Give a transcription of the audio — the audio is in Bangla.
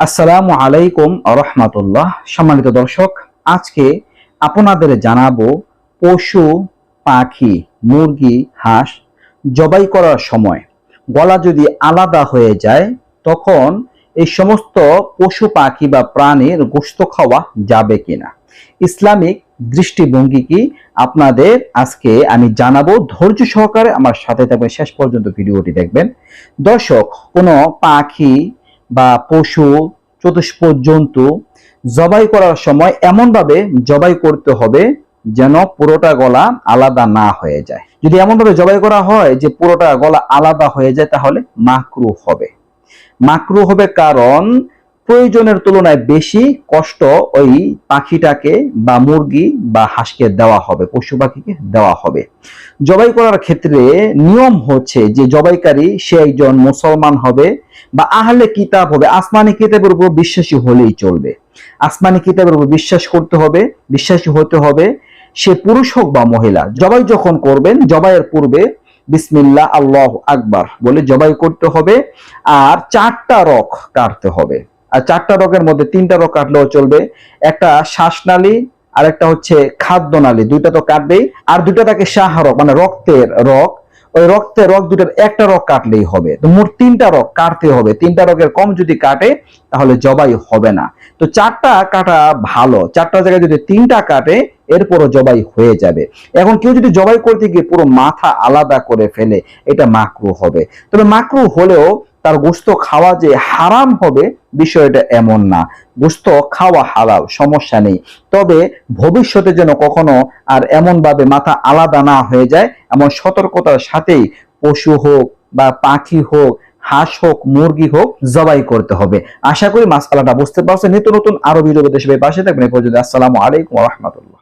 আসসালামু আলাইকুম রহমাতুল্লাহ সম্মানিত দর্শক, আজকে আপনাদের জানাব পশু, পাখি, মুরগি, হাঁস জবাই করার সময় গলা যদি আলাদা হয়ে যায়, তখন এই সমস্ত পশু, পাখি বা প্রাণীর গোস্ত খাওয়া যাবে কিনা? ইসলামিক দৃষ্টিভঙ্গি কি আপনাদের? আজকে আমি জানাব। ধৈর্য সহকারে আমার সাথে থাকবেন। শেষ পর্যন্ত ভিডিওটি দেখবেন। দর্শক, কোনো পাখি বা পশু চতুষ্প জন্তু জবাই করার সময় এমনভাবে জবাই করতে হবে যেন পুরোটা গলা আলাদা না হয়ে যায়। যদি এমনভাবে জবাই করা হয় যে পুরোটা গলা আলাদা হয়ে যায়, তাহলে মাকরু হবে। মাকরু হবে কারণ প্রয়োজনের তুলনায় বেশি কষ্ট ওই পাখিটাকে বা মুরগি বা হাঁসকে দেওয়া হবে, পশু পাখিকে দেওয়া হবে। জবাই করার ক্ষেত্রে নিয়ম হচ্ছে যে জবাইকারী সে একজন মুসলমান হবে বা আহলে কিতাব হবে, আসমানি কিতাবের উপর বিশ্বাসী হলেই চলবে। আসমানি কিতাবের উপর বিশ্বাস করতে হবে, বিশ্বাসী হতে হবে সে পুরুষ হোক বা মহিলা। জবাই যখন করবেন, জবাইয়ের পূর্বে বিসমিল্লাহ, আল্লাহ আকবার বলে জবাই করতে হবে আর চারটা রক কাটতে হবে। চারটা রকের মধ্যে তিনটা রোগ কাটলেও চলবে। একটা শ্বাসনালী আর একটা হচ্ছে খাদ্য নালী দুইটা তো কাটবেই। আর দুইটা থাকে শাহরক মানে রক্তের রক। ওই রক্তের রক দুটার একটা রক কাটলেই হবে। তো মোট তিনটা রক কাটতে হবে। তিনটা রকের কম যদি কাটে, তাহলে জবাই হবে না। তো চারটা কাটা ভালো। চারটা জায়গায় যদি তিনটা কাটে, এরপরও জবাই হয়ে যাবে। এখন কেউ যদি জবাই করতে গিয়ে পুরো মাথা আলাদা করে ফেলে, এটা মাকরু হবে। তবে মাকরু হলেও তার গোস্ত খাওয়া যে হারাম হবে বিষয়টা এমন না। গোস্ত খাওয়া হালাল, সমস্যা নেই। তবে ভবিষ্যতে যেন কখনো আর এমন ভাবে মাথা আলাদা না হয়ে যায়, এমন সতর্কতার সাথেই পশু হোক বা পাখি হোক, হাঁস হোক, মুরগি হোক, জবাই করতে হবে। আশা করি মাসআলাটা বুঝতে পারছেন। নিত্য নতুন আরও ভিডিও দেশে পাশে থাকবেন। এই পর্যন্ত আসসালামু আলাইকুম রহমতুল্লাহ।